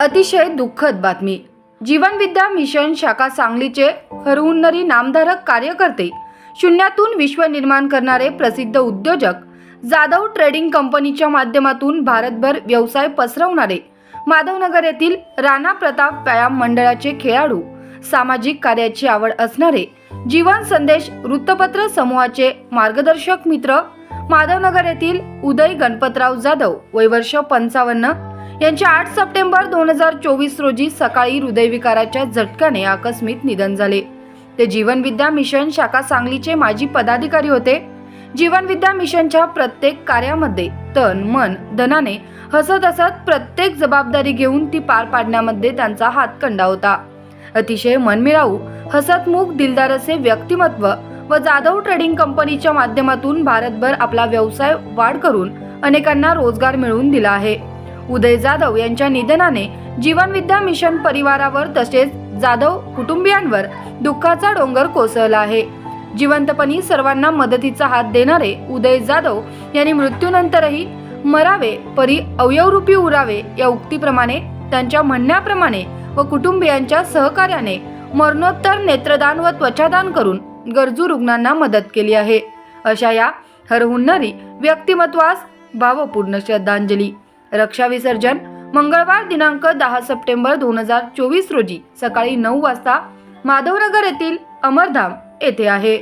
अतिशय दुःखद बातमी. जीवनविद्या मिशन शाखा सांगलीचे हरहुन्नरी नामधारक कार्यकर्ते शून्यातून विश्व निर्माण करणारे प्रसिद्ध उद्योजक जाधव ट्रेडिंग कंपनीच्या माध्यमातून भारतभर व्यवसाय पसरवणारे माधवनगर येथील राणा प्रताप व्यायाम मंडळाचे खेळाडू सामाजिक कार्याची आवड असणारे जीवन संदेश वृत्तपत्र समूहाचे मार्गदर्शक मित्र माधवनगर येथील उदय गणपतराव जाधव वय वर्ष पंचावन्न यांचे आठ सप्टेंबर दोन हजार चोवीस रोजी सकाळी हृदयविकाराच्या झटक्याने आकस्मिक निधन झाले. ते जीवनविद्या मिशन शाखा सांगलीचे माजी पदाधिकारी होते. जीवनविद्या मिशनच्या प्रत्येक कार्यामध्ये तन मन धनाने हसत हसत प्रत्येक जबाबदारी घेऊन ती पार पाडण्यामध्ये त्यांचा हातखंडा होता. अतिशय मनमिळाऊ हसतमुख दिलदार असे व्यक्तिमत्व व जाधव ट्रेडिंग कंपनीच्या माध्यमातून भारतभर आपला व्यवसाय वाढ करून अनेकांना रोजगार मिळवून दिला आहे. उदय जाधव यांच्या निधनाने जीवनविद्या मिशन परिवारावर तसेच जाधव कुटुंबियांवर दुःखाचा डोंगर कोसळला आहे. जिवंतपणी सर्वांना मदतीचा हात देणारे उदय जाधव यांनी मृत्यूनंतरही मरावे परी अवयवरूपी उरावे या उक्तीप्रमाणे त्यांच्या म्हणण्याप्रमाणे व कुटुंबियांच्या सहकार्याने मरणोत्तर नेत्रदान व त्वचादान करून गरजू रुग्णांना मदत केली आहे. अशा या हरहुन्नरी व्यक्तिमत्वास भावपूर्ण श्रद्धांजली. रक्षा विसर्जन मंगळवार दिनांक दहा सप्टेंबर दोन हजार चोवीस रोजी सकाळी नऊ वाजता माधवनगर येथील अमरधाम येथे आहे.